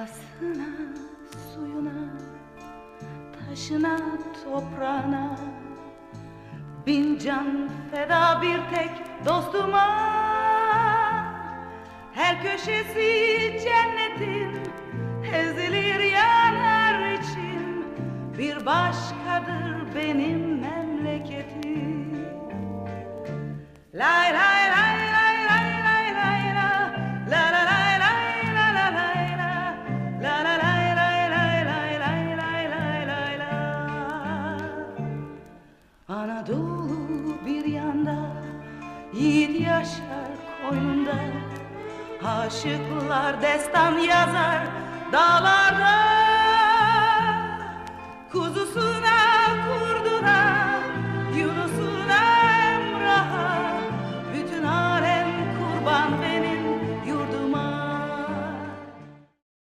Havasına, suyuna, taşına, toprağına. Bin can feda bir tek dostuma. Her köşesi cennetin Ezilir yanar içim Bir başkadır benim memleketim. Lay lay Anadolu bir yanda Yiğit yaşar koynunda. Aşıklar destan yazar dağlarda. Kuzusuna